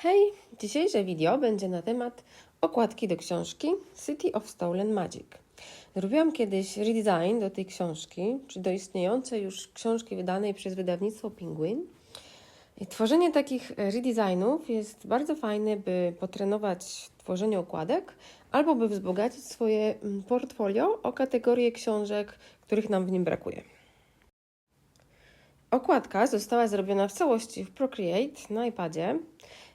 Hej, dzisiejsze wideo będzie na temat okładki do książki City of Stolen Magic. Zrobiłam kiedyś redesign do tej książki, czy do istniejącej już książki wydanej przez wydawnictwo Penguin. I tworzenie takich redesignów jest bardzo fajne, by potrenować tworzenie okładek albo by wzbogacić swoje mm, portfolio o kategorie książek, których nam w nim brakuje. Okładka została zrobiona w całości w Procreate na iPadzie.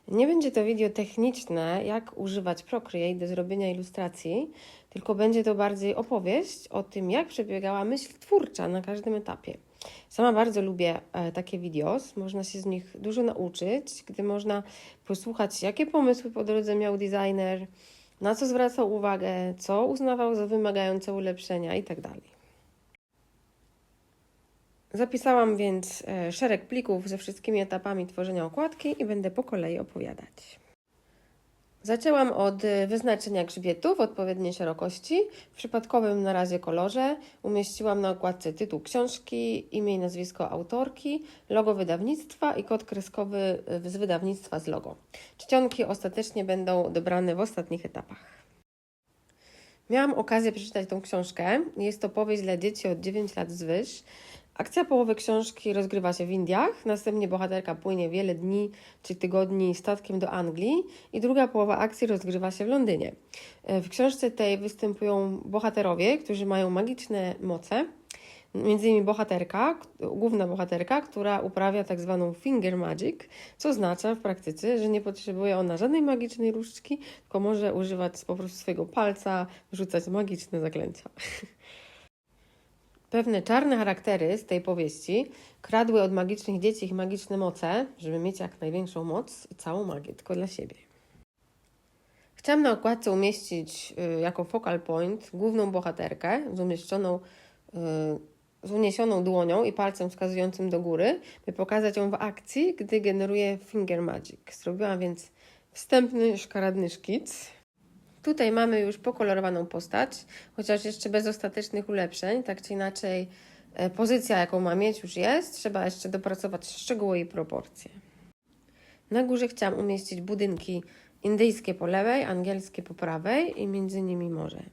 Nie będzie to video techniczne, jak używać Procreate do zrobienia ilustracji, tylko będzie to bardziej opowieść o tym, jak przebiegała myśl twórcza na każdym etapie. Sama bardzo lubię e, takie videos, można się z nich dużo nauczyć, gdy można posłuchać, jakie pomysły po drodze miał designer, na co zwracał uwagę, co uznawał za wymagające ulepszenia itd. Zapisałam więc e, szereg plików ze wszystkimi etapami tworzenia okładki i będę po kolei opowiadać. Zaczęłam od e, wyznaczenia grzbietu w odpowiedniej szerokości. W przypadkowym na razie kolorze umieściłam na okładce tytuł książki, imię i nazwisko autorki, logo wydawnictwa i kod kreskowy e, z wydawnictwa z logo. Czcionki ostatecznie będą dobrane w ostatnich etapach. Miałam okazję przeczytać tą książkę. Jest to powieść dla dzieci od 9 lat wzwyż. Akcja połowy książki rozgrywa się w Indiach, następnie bohaterka płynie wiele dni czy tygodni statkiem do Anglii i druga połowa akcji rozgrywa się w Londynie. E, W książce tej występują bohaterowie, którzy mają magiczne moce. Między innymi bohaterka, główna bohaterka, która uprawia tak zwaną finger magic, co oznacza w praktyce, że nie potrzebuje ona żadnej magicznej różdżki, tylko może używać po prostu swojego palca, rzucać magiczne zaklęcia. Pewne czarne charaktery z tej powieści kradły od magicznych dzieci ich magiczne moce, żeby mieć jak największą moc i całą magię tylko dla siebie. Chciałam na okładce umieścić y, jako focal point główną bohaterkę z umieszczoną, y, z uniesioną dłonią i palcem wskazującym do góry, by pokazać ją w akcji, gdy generuje finger magic. Zrobiłam więc wstępny, szkaradny szkic. Tutaj mamy już pokolorowaną postać, chociaż jeszcze bez ostatecznych ulepszeń, tak czy inaczej e, pozycja, jaką ma mieć już jest, trzeba jeszcze dopracować szczegóły i proporcje. Na górze chciałam umieścić budynki indyjskie po lewej, angielskie po prawej i między nimi morze.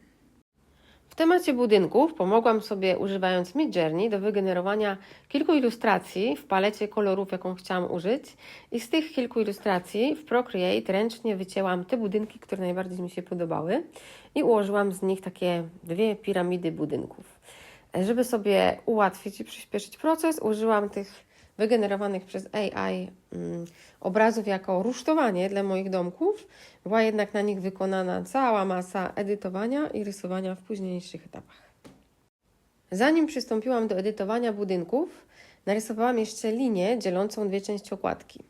W temacie budynków pomogłam sobie używając Midjourney do wygenerowania kilku ilustracji w palecie kolorów, jaką chciałam użyć i z tych kilku ilustracji w Procreate ręcznie wycięłam te budynki, które najbardziej mi się podobały i ułożyłam z nich takie dwie piramidy budynków. Żeby sobie ułatwić i przyspieszyć proces, użyłam tych wygenerowanych przez AI mm, obrazów jako rusztowanie dla moich domków. Była jednak na nich wykonana cała masa edytowania i rysowania w późniejszych etapach. Zanim przystąpiłam do edytowania budynków, narysowałam jeszcze linię dzielącą dwie części okładki.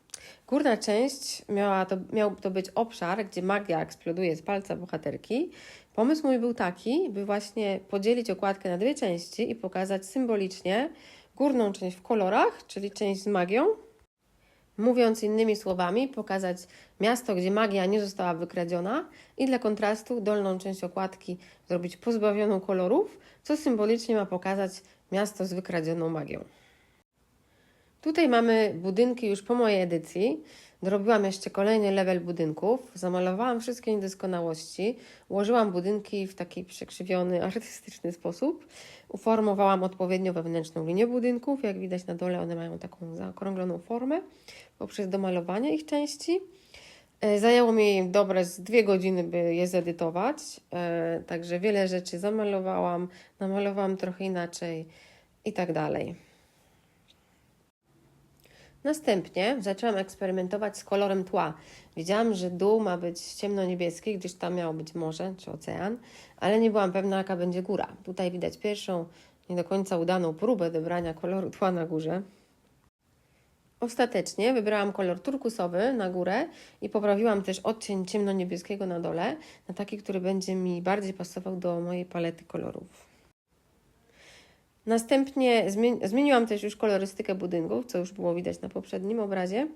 Górna część miała to, miał to być obszar, gdzie magia eksploduje z palca bohaterki. Pomysł mój był taki, by właśnie podzielić okładkę na dwie części i pokazać symbolicznie górną część w kolorach, czyli część z magią. Mówiąc innymi słowami, pokazać miasto, gdzie magia nie została wykradziona i dla kontrastu dolną część okładki zrobić pozbawioną kolorów, co symbolicznie ma pokazać miasto z wykradzioną magią. Tutaj mamy budynki już po mojej edycji. Dorobiłam jeszcze kolejny level budynków, zamalowałam wszystkie niedoskonałości, ułożyłam budynki w taki przekrzywiony, artystyczny sposób, uformowałam odpowiednio wewnętrzną linię budynków. Jak widać na dole, one mają taką zaokrągloną formę poprzez domalowanie ich części. E, Zajęło mi dobre z dwie godziny, by je zedytować, e, także wiele rzeczy zamalowałam, namalowałam trochę inaczej i tak dalej. Następnie zaczęłam eksperymentować z kolorem tła. Wiedziałam, że dół ma być ciemno-niebieski, gdyż tam miało być morze czy ocean, ale nie byłam pewna, jaka będzie góra. Tutaj widać pierwszą, nie do końca udaną próbę dobrania koloru tła na górze. Ostatecznie wybrałam kolor turkusowy na górę i poprawiłam też odcień ciemno-niebieskiego na dole, na taki, który będzie mi bardziej pasował do mojej palety kolorów. Następnie zmieni- zmieniłam też już kolorystykę budynków, co już było widać na poprzednim obrazie.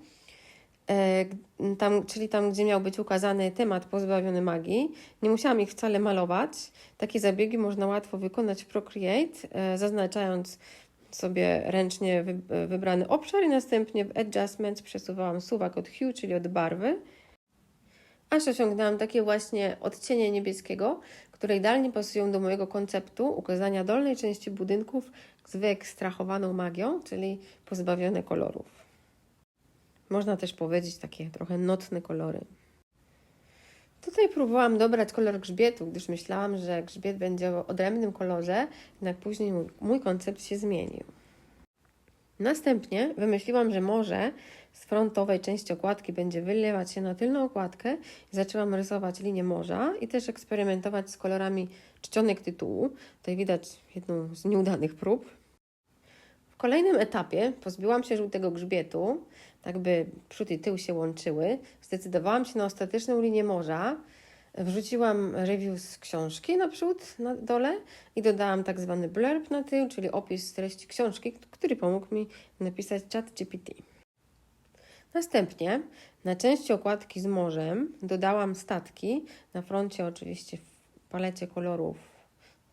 E, Tam, czyli tam, gdzie miał być ukazany temat pozbawiony magii. Nie musiałam ich wcale malować. Takie zabiegi można łatwo wykonać w Procreate, e, zaznaczając sobie ręcznie wy- wybrany obszar i następnie w Adjustments przesuwałam suwak od Hue, czyli od barwy, aż osiągnęłam takie właśnie odcienie niebieskiego, które idealnie pasują do mojego konceptu ukazania dolnej części budynków z wyekstrahowaną magią, czyli pozbawione kolorów. Można też powiedzieć takie trochę nocne kolory. Tutaj próbowałam dobrać kolor grzbietu, gdyż myślałam, że grzbiet będzie o odrębnym kolorze, jednak później mój, mój koncept się zmienił. Następnie wymyśliłam, że może z frontowej części okładki będzie wylewać się na tylną okładkę zaczęłam rysować linię morza i też eksperymentować z kolorami czcionek tytułu. Tutaj widać jedną z nieudanych prób. W kolejnym etapie pozbyłam się żółtego grzbietu, tak by przód i tył się łączyły. Zdecydowałam się na ostateczną linię morza. Wrzuciłam review z książki naprzód, na dole i dodałam tak zwany blurb na tył, czyli opis treści książki, który pomógł mi napisać chat GPT. Następnie na części okładki z morzem dodałam statki, na froncie oczywiście w palecie kolorów,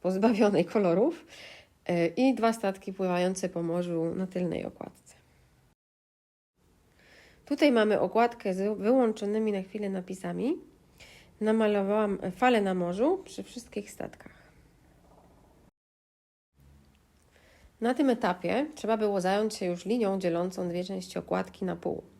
pozbawionej kolorów yy, i dwa statki pływające po morzu na tylnej okładce. Tutaj mamy okładkę z wyłączonymi na chwilę napisami. Namalowałam falę na morzu przy wszystkich statkach. Na tym etapie trzeba było zająć się już linią dzielącą dwie części okładki na pół.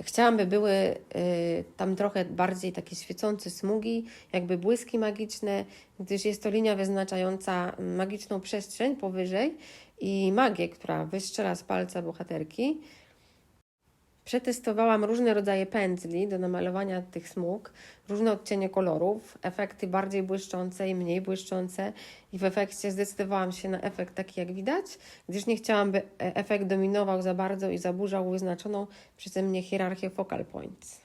Chciałam, by były y, tam trochę bardziej takie świecące smugi, jakby błyski magiczne, gdyż jest to linia wyznaczająca magiczną przestrzeń powyżej i magię, która wystrzela z palca bohaterki. Przetestowałam różne rodzaje pędzli do namalowania tych smug, różne odcienie kolorów, efekty bardziej błyszczące i mniej błyszczące i w efekcie zdecydowałam się na efekt taki jak widać, gdyż nie chciałam, by e- efekt dominował za bardzo i zaburzał wyznaczoną przeze mnie hierarchię focal points.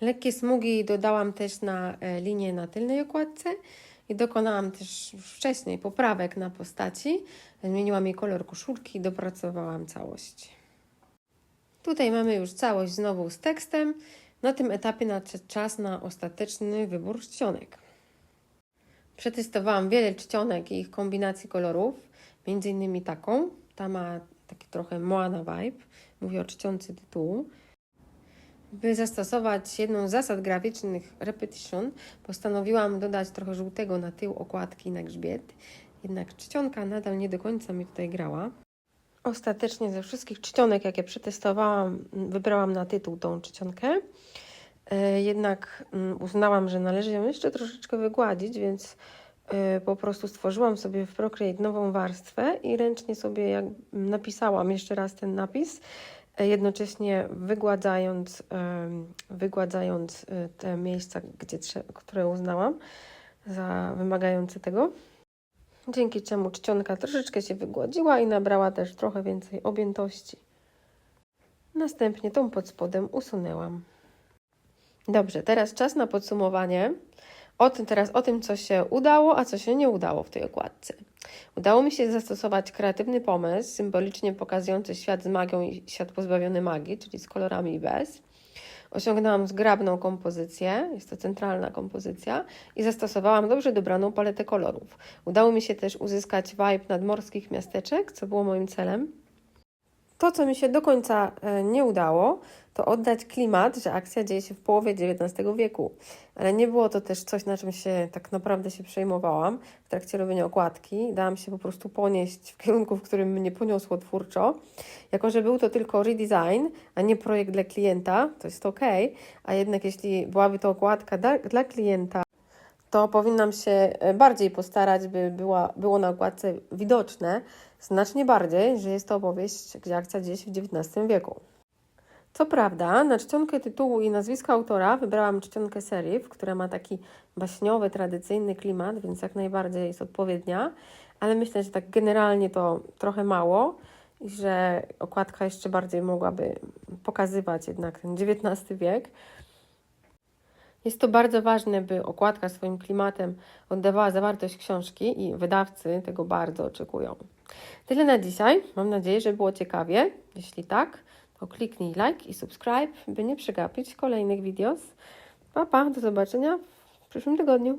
Lekkie smugi dodałam też na e, linię na tylnej okładce i dokonałam też wcześniej poprawek na postaci. Zmieniłam jej kolor koszulki i dopracowałam całość. Tutaj mamy już całość znowu z tekstem. Na tym etapie nadszedł czas na ostateczny wybór czcionek. Przetestowałam wiele czcionek i ich kombinacji kolorów, między innymi taką. Ta ma taki trochę Moana vibe, mówię o czcionce tytułu. By zastosować jedną z zasad graficznych repetition, postanowiłam dodać trochę żółtego na tył okładki na grzbiet. Jednak czcionka nadal nie do końca mi tutaj grała. Ostatecznie ze wszystkich czcionek, jakie przetestowałam, wybrałam na tytuł tą czcionkę. E, Jednak mm, uznałam, że należy ją jeszcze troszeczkę wygładzić, więc e, po prostu stworzyłam sobie w Procreate nową warstwę i ręcznie sobie jak napisałam jeszcze raz ten napis, e, jednocześnie wygładzając, wygładzając te miejsca, gdzie, które uznałam za wymagające tego dzięki czemu czcionka troszeczkę się wygładziła i nabrała też trochę więcej objętości. Następnie tą pod spodem usunęłam. Dobrze, teraz czas na podsumowanie. O tym, teraz o tym, co się udało, a co się nie udało w tej okładce. Udało mi się zastosować kreatywny pomysł, symbolicznie pokazujący świat z magią i świat pozbawiony magii, czyli z kolorami i bez. Osiągnęłam zgrabną kompozycję, jest to centralna kompozycja, i zastosowałam dobrze dobraną paletę kolorów. Udało mi się też uzyskać vibe nadmorskich miasteczek, co było moim celem. To, co mi się do końca e, nie udało, to oddać klimat, że akcja dzieje się w połowie XIX wieku. Ale nie było to też coś, na czym się tak naprawdę się przejmowałam w trakcie robienia okładki. Dałam się po prostu ponieść w kierunku, w którym mnie poniosło twórczo. Jako, że był to tylko redesign, a nie projekt dla klienta, to jest ok, a jednak jeśli byłaby to okładka dla klienta, to powinnam się e, bardziej postarać, by była, było na okładce widoczne, znacznie bardziej, że jest to opowieść, gdzie akcja dzieje w XIX wieku. Co prawda, na czcionkę tytułu i nazwiska autora wybrałam czcionkę serif, która ma taki baśniowy, tradycyjny klimat, więc jak najbardziej jest odpowiednia, ale myślę, że tak generalnie to trochę mało i że okładka jeszcze bardziej mogłaby pokazywać jednak ten XIX wiek. Jest to bardzo ważne, by okładka swoim klimatem oddawała zawartość książki i wydawcy tego bardzo oczekują. Tyle na dzisiaj. Mam nadzieję, że było ciekawie. Jeśli tak, to kliknij like i subscribe, by nie przegapić kolejnych videos. Pa, pa, do zobaczenia w przyszłym tygodniu.